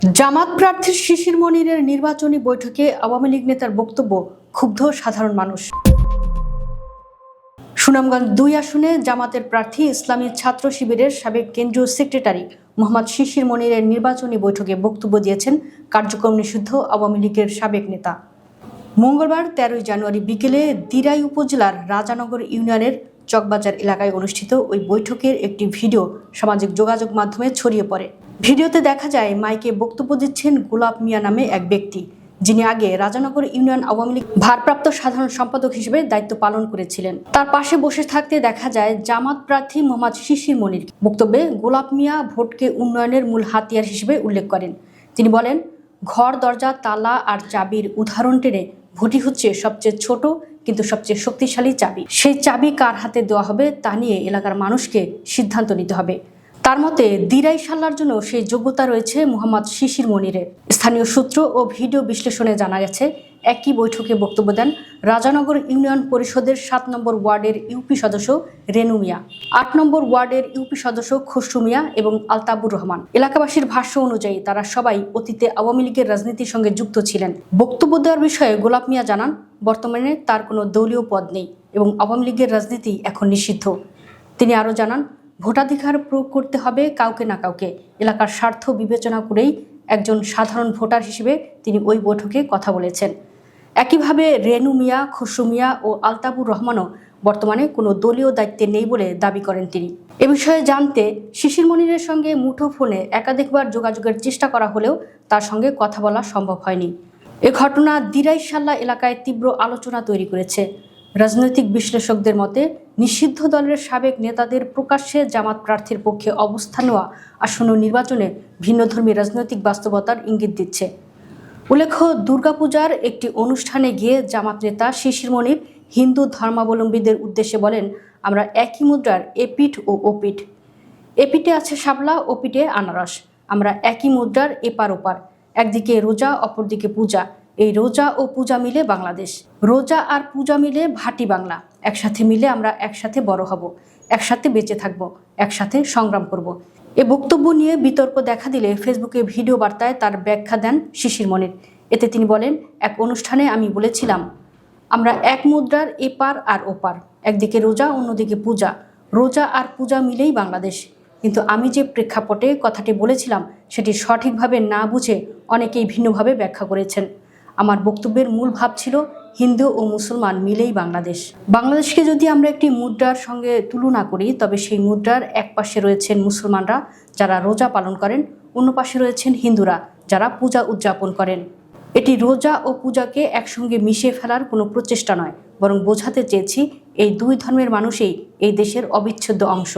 জামাত প্রার্থীর শিশির মনিরের নির্বাচনী বৈঠকে আওয়ামী লীগ নেতার বক্তব্য, ক্ষুব্ধ সাধারণ মানুষ। সুনামগঞ্জ দুই আসনে জামাতের প্রার্থী, ইসলামী ছাত্র শিবিরের সাবেক কেন্দ্রীয় সেক্রেটারি মোহাম্মদ শিশির মনিরের নির্বাচনী বৈঠকে বক্তব্য দিয়েছেন কার্যক্রম নিষিদ্ধ আওয়ামী লীগের সাবেক নেতা। মঙ্গলবার তেরোই জানুয়ারি বিকেলে দিরাই উপজেলার রাজানগর ইউনিয়নের চকবাজার এলাকায় অনুষ্ঠিত ওই বৈঠকের একটি ভিডিও সামাজিক যোগাযোগ মাধ্যমে ছড়িয়ে পড়ে। ভিডিওতে দেখা যায় মাইকে বক্তব্য দিচ্ছেন গোলাপ মিয়া নামে এক ব্যক্তি, যিনি আগে রাজানগর ইউনিয়ন আওয়ামী লীগ ভারপ্রাপ্ত সাধারণ সম্পাদক হিসেবে দায়িত্ব পালন করেছিলেন। তার পাশে বসে থাকতে দেখা যায় জামাত প্রার্থী মোহাম্মদ শিশির মনির। বক্তব্যে গোলাপ মিয়া ভোটকে উন্নয়নের মূল হাতিয়ার হিসেবে উল্লেখ করেন। তিনি বলেন, ঘর, দরজা, তালা আর চাবির উদাহরণ টেনে ভোটই হচ্ছে সবচেয়ে ছোট কিন্তু সবচেয়ে শক্তিশালী চাবি। সেই চাবি কার হাতে দেওয়া হবে তা নিয়ে এলাকার মানুষকে সিদ্ধান্ত নিতে হবে। তার মতে দিরাই সাল্লার জন্য সেই যোগ্যতা রয়েছে মোহাম্মদ শিশির মনিরের। স্থানীয় সূত্র ও ভিডিও বিশ্লেষণে জানা গেছে, একই বৈঠকে বক্তব্য দেন রাজানগর ইউনিয়ন পরিষদের সাত নম্বর ওয়ার্ডের ইউপি সদস্য রেনু মিয়া, আট নম্বর ওয়ার্ডের ইউপি সদস্য খসরু মিয়া এবং আলতাবুর রহমান। এলাকাবাসীর ভাষ্য অনুযায়ী তারা সবাই অতীতে আওয়ামী লীগের রাজনীতির সঙ্গে যুক্ত ছিলেন। বক্তব্য দেওয়ার বিষয়ে গোলাপ মিয়া জানান, বর্তমানে তার কোনো দলীয় পদ নেই এবং আওয়ামী লীগের রাজনীতি এখন নিষিদ্ধ। তিনি আরও জানান ভোটাধিকার প্রয়োগ করতে হবে কাউকে না কাউকে। এলাকার স্বার্থ বিবেচনা করেই একজন সাধারণ ভোটার হিসেবে তিনি ওই বৈঠকে কথা বলেছেন। একইভাবে রেনু মিয়া, খসরু মিয়া ও আলতাবুর রহমানও বর্তমানে কোনো দলীয় দায়িত্বে নেই বলে দাবি করেন তিনি। এ বিষয়ে জানতে শিশির মনিরের সঙ্গে মুঠো ফোনে একাধিকবার যোগাযোগের চেষ্টা করা হলেও তার সঙ্গে কথা বলা সম্ভব হয়নি। এ ঘটনা দিরাইশাল্লা এলাকায় তীব্র আলোচনা তৈরি করেছে। রাজনৈতিক বিশ্লেষকদের মতে নিষিদ্ধ দলের সাবেক নেতাদের প্রকাশ্যে জামাত প্রার্থীর পক্ষে অবস্থান নেওয়া আসন্ন নির্বাচনে ভিন্নধর্মী রাজনৈতিক বাস্তবতার ইঙ্গিত দিচ্ছে। উল্লেখ্য, দুর্গাপূজার একটি অনুষ্ঠানে গিয়ে জামাত নেতা শিশির মনির হিন্দু ধর্মাবলম্বীদের উদ্দেশ্যে বলেন, আমরা একই মুদ্রার এপিঠ ও ওপিঠ। এপিঠে আছে শাপলা, ওপিঠে আনারস। আমরা একই মুদ্রার এপার ওপার। একদিকে রোজা, অপরদিকে পূজা। এই রোজা ও পূজা মিলে বাংলাদেশ। রোজা আর পূজা মিলে ভাটি বাংলা। একসাথে মিলে আমরা একসাথে বড় হব, একসাথে বেঁচে থাকব, একসাথে সংগ্রাম করব। এ বক্তব্য নিয়ে বিতর্ক দেখা দিলে ফেসবুকে ভিডিও বার্তায় তার ব্যাখ্যা দেন শিশির মনির। এতে তিনি বলেন, এক অনুষ্ঠানে আমি বলেছিলাম, আমরা এক মুদ্রার এপার আর ওপার একদিকে রোজা, অন্যদিকে পূজা। রোজা আর পূজা মিলেই বাংলাদেশ। কিন্তু আমি যে প্রেক্ষাপটে কথাটি বলেছিলাম, সেটি সঠিকভাবে না বুঝে অনেকেই ভিন্নভাবে ব্যাখ্যা করেছেন। আমার বক্তব্যের মূল ভাব ছিল হিন্দু ও মুসলমান মিলেই বাংলাদেশ। বাংলাদেশকে যদি আমরা একটি মুদ্রার সঙ্গে তুলনা করি, তবে সেই মুদ্রার এক পাশে রয়েছেন মুসলমানরা যারা রোজা পালন করেন, অন্য পাশে রয়েছেন হিন্দুরা যারা পূজা উদযাপন করেন। এটি রোজা ও পূজাকে একসঙ্গে মিশিয়ে ফেলার কোনো প্রচেষ্টা নয়, বরং বোঝাতে চেয়েছি এই দুই ধর্মের মানুষই এই দেশের অবিচ্ছেদ্য অংশ।